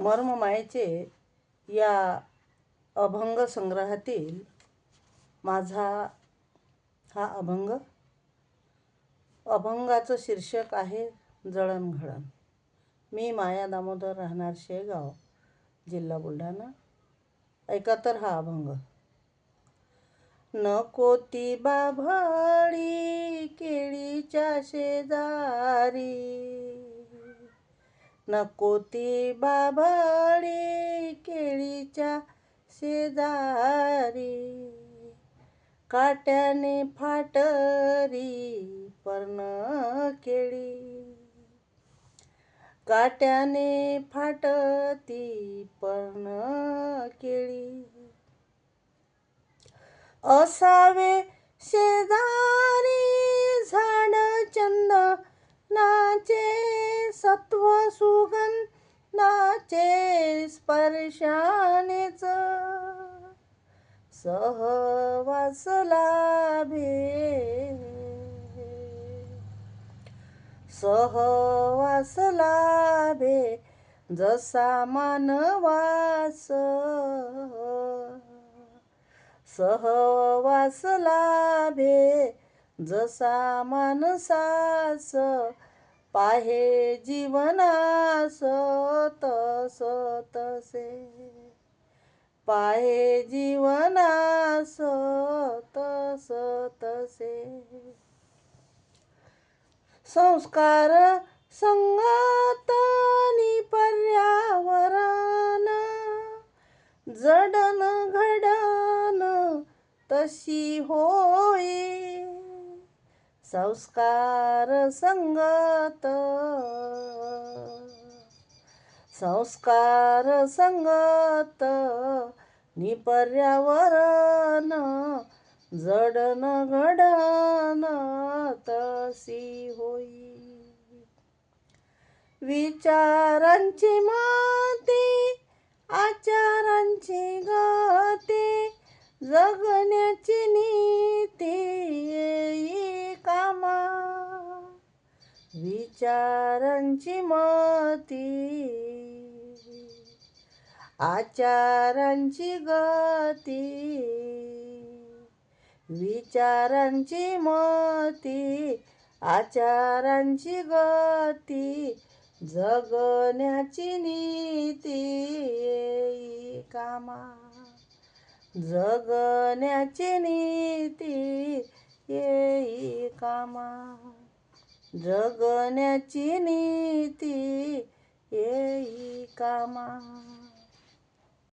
मर्ममायेचे या अभंग संग्रहातील माझा हा अभंग अभंगाचं शीर्षक आहे जळणघळण मी माया दामोदर राहणार शेगाव जिल्हा बुलढाणा. ऐका तर हा अभंग. नको ती बाभळी केळीच्या शेजारी. नको ती बाभळी केळीच्या शेजारी. काट्याने फाटरी पर्ण केळी. काट्याने फाटती पर्ण केळी. असावे शेजा सत्व सुगंधाचे स्पर्शानेच. सहवास लाभे सहवास लाभे जसा मानवास. सहवास लाभे जसा मानसास. पाहे जीवनास तस तसे पाहे जीवनास तस तसे संस्कार संगतनी पर्यावरण. जडन घडन तशी होई संस्कार संगत. संस्कार संगत. नि पर्यावरण जडन घडन तसी होई. विचारांची माती आचारांची गती जगण्याची नी विचारांची मती. आचारांची गती. विचारांची मती. आचारांची गती. जगण्याची नीती कामा. जगण्याची नीती येई कामा. जगण्याची नीती येई कामा.